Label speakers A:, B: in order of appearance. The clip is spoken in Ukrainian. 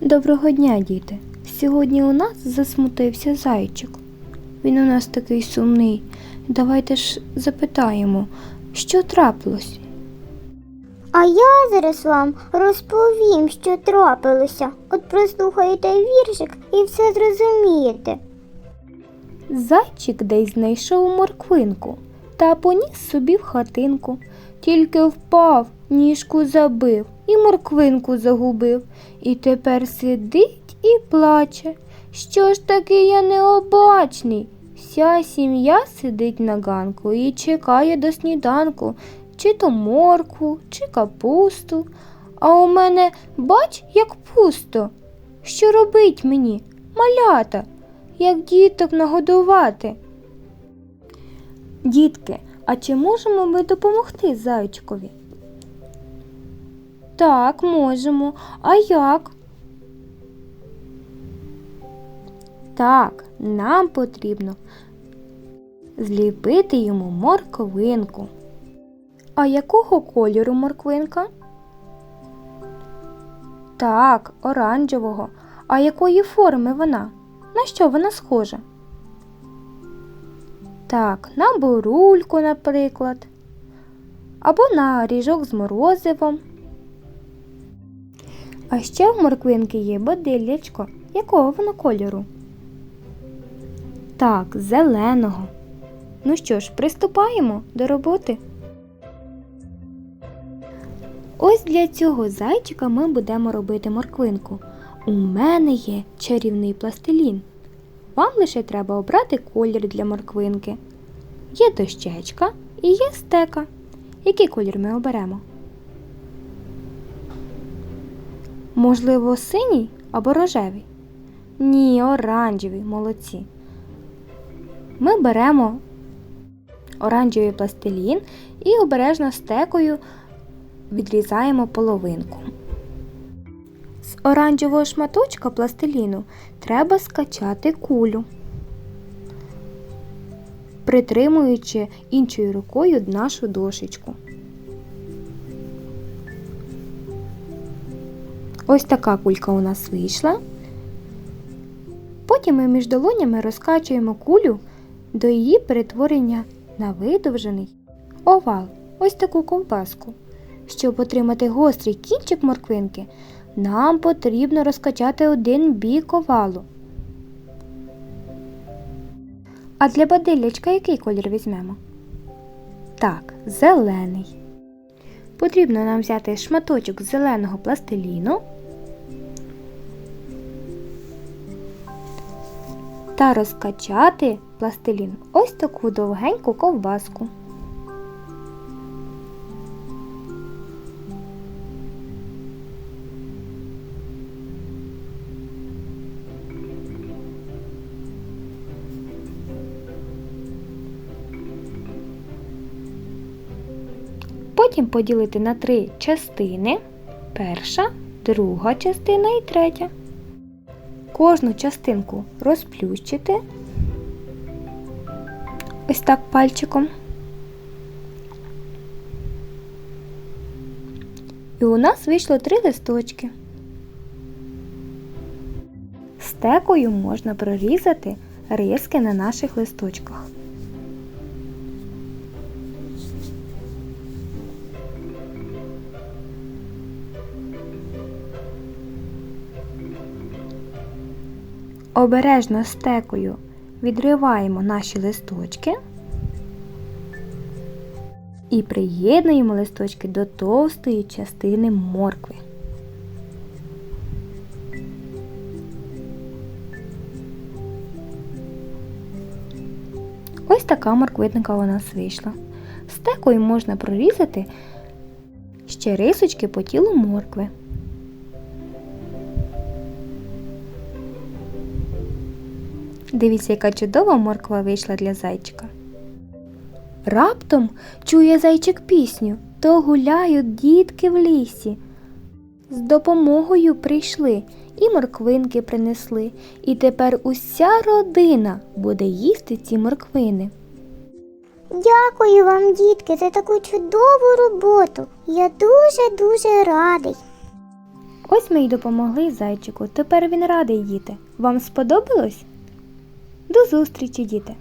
A: Доброго дня, діти. Сьогодні у нас засмутився зайчик. Він у нас такий сумний. Давайте ж запитаємо, що трапилось?
B: А я зараз вам розповім, що трапилося. От прослухайте віршик і все зрозумієте.
A: Зайчик десь знайшов морквинку та поніс собі в хатинку. Тільки впав, ніжку забив і морквинку загубив. І тепер сидить і плаче. Що ж таки я необачний? Вся сім'я сидить на ганку і чекає до сніданку, чи то моркву, чи капусту. А у мене бач, як пусто. Що робить мені, малята? як діток нагодувати. Дітки, а чи можемо ми допомогти зайчикові? Так, можемо. А як? Так, нам потрібно зліпити йому морквинку. А якого кольору морквинка? Так, оранжевого. А якої форми вона? На що вона схожа? Так, на бурульку, наприклад, або на ріжок з морозивом. А ще в морквинки є бодилячко. Якого воно кольору? Так, зеленого. Ну що ж, приступаємо до роботи. Ось для цього зайчика ми будемо робити морквинку. У мене є чарівний пластилін. Вам лише треба обрати колір для морквинки. Є дощечка і є стека. Який колір ми оберемо? Можливо, синій або рожевий? Ні, оранжевий, молодці. Ми беремо оранжевий пластилін і обережно стекою відрізаємо половинку. З оранжевого шматочка пластиліну треба скачати кулю, притримуючи іншою рукою нашу дошечку. Ось така кулька у нас вийшла. Потім ми між долонями розкачуємо кулю до її перетворення на видовжений овал, ось таку ковбаску. Щоб отримати гострий кінчик морквинки, нам потрібно розкачати один бік овалу. А для бадиллячка який колір візьмемо? Так, зелений. Потрібно нам взяти шматочок зеленого пластиліну та розкачати пластилін ось таку довгеньку ковбаску. Потім поділити на три частини. Перша, друга частина і третя. Кожну частинку розплющити. Ось так пальчиком. І у нас вийшло три листочки. Стекою можна прорізати риски на наших листочках. Обережно стекою відриваємо наші листочки і приєднуємо листочки до товстої частини моркви. Ось така морквинка у нас вийшла. Стекою можна прорізати ще рисочки по тілу моркви. Дивіться, яка чудова морква вийшла для зайчика. Раптом чує зайчик пісню, то гуляють дітки в лісі. З допомогою прийшли і морквинки принесли, і тепер уся родина буде їсти ці морквини.
B: Дякую вам, дітки, за таку чудову роботу. Я дуже-дуже радий.
A: Ось ми й допомогли зайчику. Тепер він радий діти. Вам сподобалось? До зустрічі, діти!